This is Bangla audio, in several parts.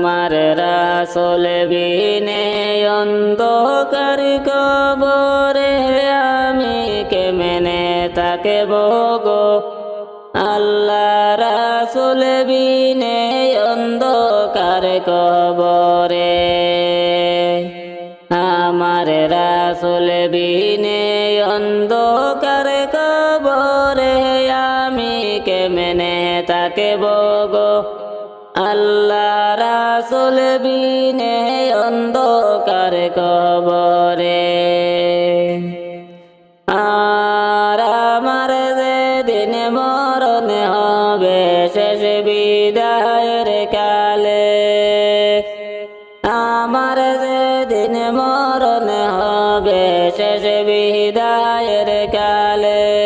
আমার রাসুল বিনে অন্ধকার কবরে আমি কেমনে তাকে বগো আল্লাহ রাসুল বিনে অন্ধকার কবরে আমার রাসুল বিনে অন্ধকার কবরে আমি কেমনে তাকে বগো আল্লাহ রাসুল বিনে অন্ধকার কবরে। আর আমার যে দিন মরণ হবে, শেষ বিদায়ের কালে আমার যে দিন মরণ হবে, শেষ বিদায়ের কালে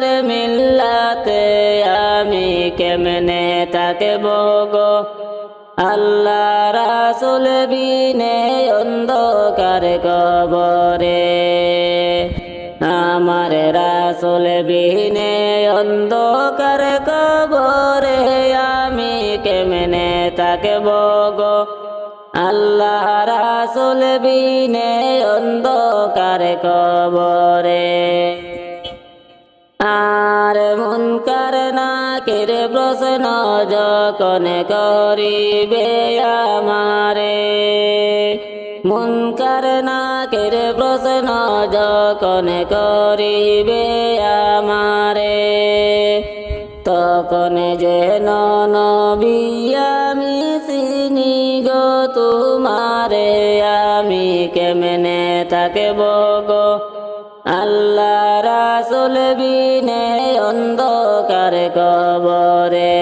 কাইসুরাসুলের মিল্লাতে আমি কেমনে তাকে বগো আল্লাহ রাসুল বিনে অন্ধকার কবরে। আমার রাসুল বিনে অন্ধকার কবরে আমি কেমনে তাকে বগো আল্লাহ রাসুল বিনে অন্ধকার কবরে। আর মুনকার নাকের প্রশ্ন যখন করিবে আমারে? মুনকার নাকের প্রশ্ন যখন করিবে আমারে? তখন যেন নবী আমি চিনি গো, তোমারে আমি কেমনে তাকে বগো আল্লাহ রাসুল বিনে অন্ধকার কবরে।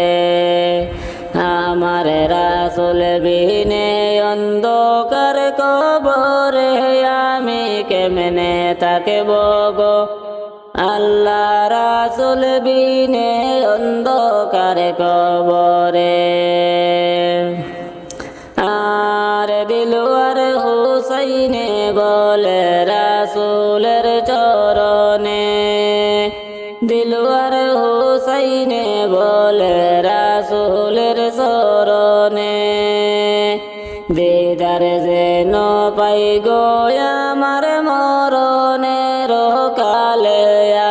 আমার রাসুল বিনে অন্ধকার কবরে আমি কেমনে তাকে বগো আল্লাহ রাসুল বিনে অন্ধকার কবরে। আর দিলুয়ার হুসাইনে বলে রাসুলের চরণে দিলুয়ার হুসাইনে বলে রাসুলের চরণে দিদার যেন পাই গো আমার মরণের কালে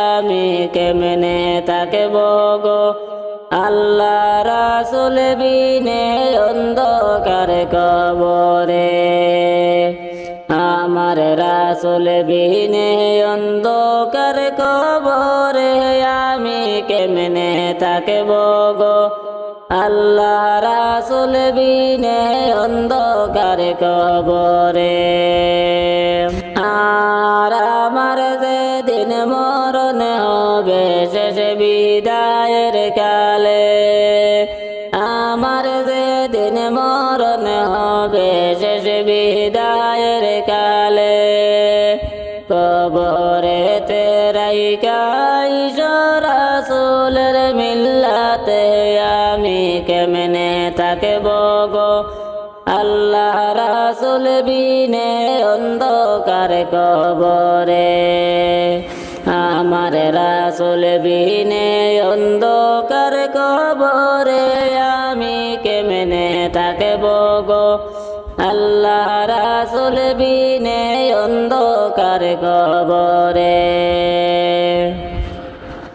আমি কেমনে তাকে বগো আল্লাহ রাসুল বিনে অন্ধকার কবরে আমার রাসুল বিনে অন্ধকার কবরে আমি কেমনে তাকে বগো আল্লাহ রাসুল বিনে অন্ধকার কবরে। আর আমার যে দিন মরণ হবে, শেষ বিদায়ের কালে বিদায়ের কালে কবরে তেরাই কাইসরাসুলের মিল্লাতে আমি কেমনে তাকে বগো আল্লাহ রাসুল বিনে অন্ধকার কবরে। আমার রাসুল বিনে অন্ধকার কবরে আল্লাহ রাসুল বিনে অন্ধকার কবরে।